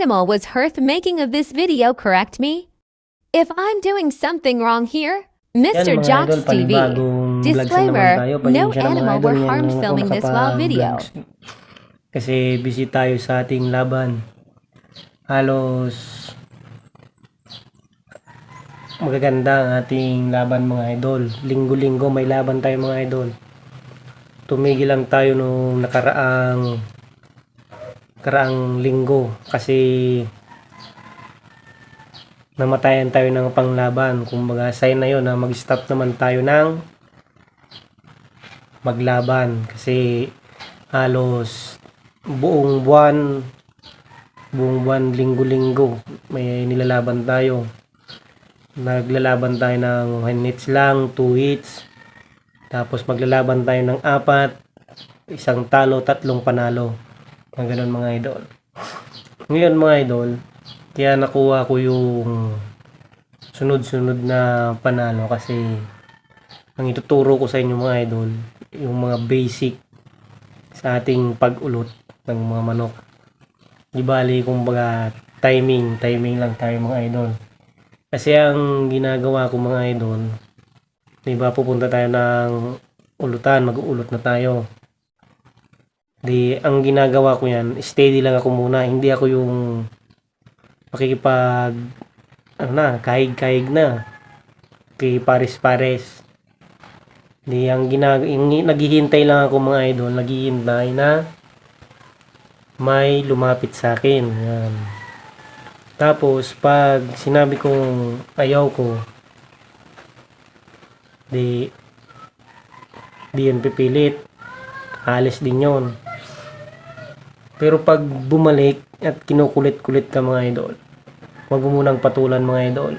animal was Hearth making of this video correct me? If I'm doing something wrong here, Mr. Yan, Jocks idol, TV. Disclaimer, no animal were harmed filming this while video. Kasi busy tayo sa ating laban. Halos magaganda ang ating laban mga idol. Linggo-linggo may laban tayo mga idol. Tumigil lang tayo nung nakaraang nakaraang linggo kasi namatayan tayo ng panglaban. Kumbaga, sign na yun na mag-stop naman tayo ng maglaban. Kasi halos buong buwan, buong buwan, linggo-linggo, may nilalaban tayo. Naglalaban tayo ng 1 hits lang, 2 hits. Tapos maglalaban tayo ng apat, isang talo, tatlong panalo. Mga ganun mga idol. Ngayon mga idol, kaya nakuha ko yung sunod-sunod na panalo kasi ang ituturo ko sa inyo mga idol, yung mga basic sa ating pag-ulot ng mga manok. Di bali, kumbaga, timing, timing lang tayo mga idol. Kasi ang ginagawa ko mga idol, di ba pupunta tayo ng ulutan, mag-uulot na tayo. Di, ang ginagawa ko yan, steady lang ako muna. Hindi ako yung makikipag, ano na, kahig-kahig na. Kay pares-pares. Di, ang ginag yung, naghihintay lang ako mga idol, naghihintay na may lumapit sa akin. Yan. Tapos, pag sinabi kong ayaw ko, di, di yan pipilit. Alis din yon. Pero pag bumalik at kinukulit-kulit ka mga idol, huwag mo munang patulan mga idol.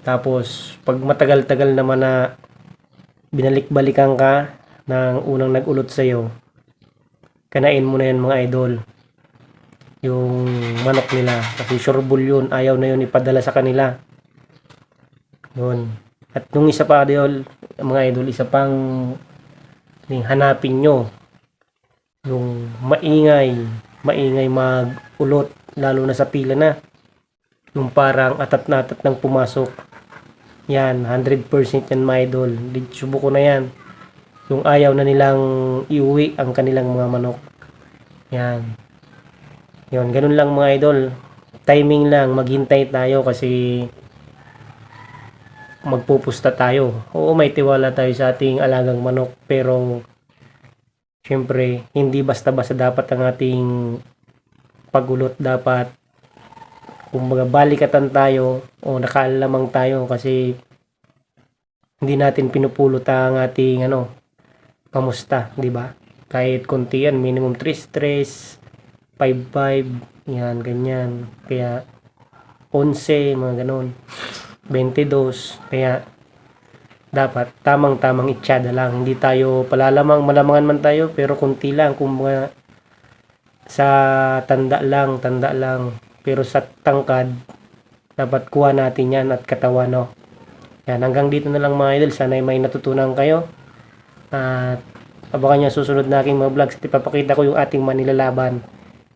Tapos, pag matagal-tagal naman na binalik-balikan ka ng unang nag-ulot sa'yo, kanain mo na yan mga idol. Yung manok nila. Kasi sureball yun. Ayaw na yun ipadala sa kanila. Yun. At nung isa pa idol, mga idol, isa pang hanapin nyo. Yung maingay, maingay mag-ulot, lalo na sa pila na. Yung parang atat na atat ng pumasok. Yan, 100% yan mga idol. Subo ko na yan. Yung ayaw na nilang iuwi ang kanilang mga manok. Yan. Yun, ganun lang mga idol. Timing lang, maghintay tayo kasi magpupusta tayo. Oo, may tiwala tayo sa ating alagang manok pero syempre, hindi basta-basta dapat ang ating pagulot dapat kumbaga balikatan tayo o nakaalamang tayo kasi hindi natin pinupulot ang ating ano pamusta, di ba? Kahit konti yan, minimum 3 stress, 5-5, yan, ganyan. Kaya 11, mga ganun. 22, kaya dapat tamang-tamang itsada lang. Hindi tayo palalamang, malamangan man tayo, pero konti lang. Kung mga sa tanda lang, tanda lang. Pero sa tangkad, dapat kuha natin yan at katawan, no? Yan, hanggang dito na lang mga idol. Sana ay may natutunan kayo. At abangan nyo susunod na aking mga vlogs at ipapakita ko yung ating manilalaban.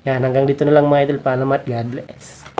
Yan, hanggang dito na lang mga idol. Palamat, God bless.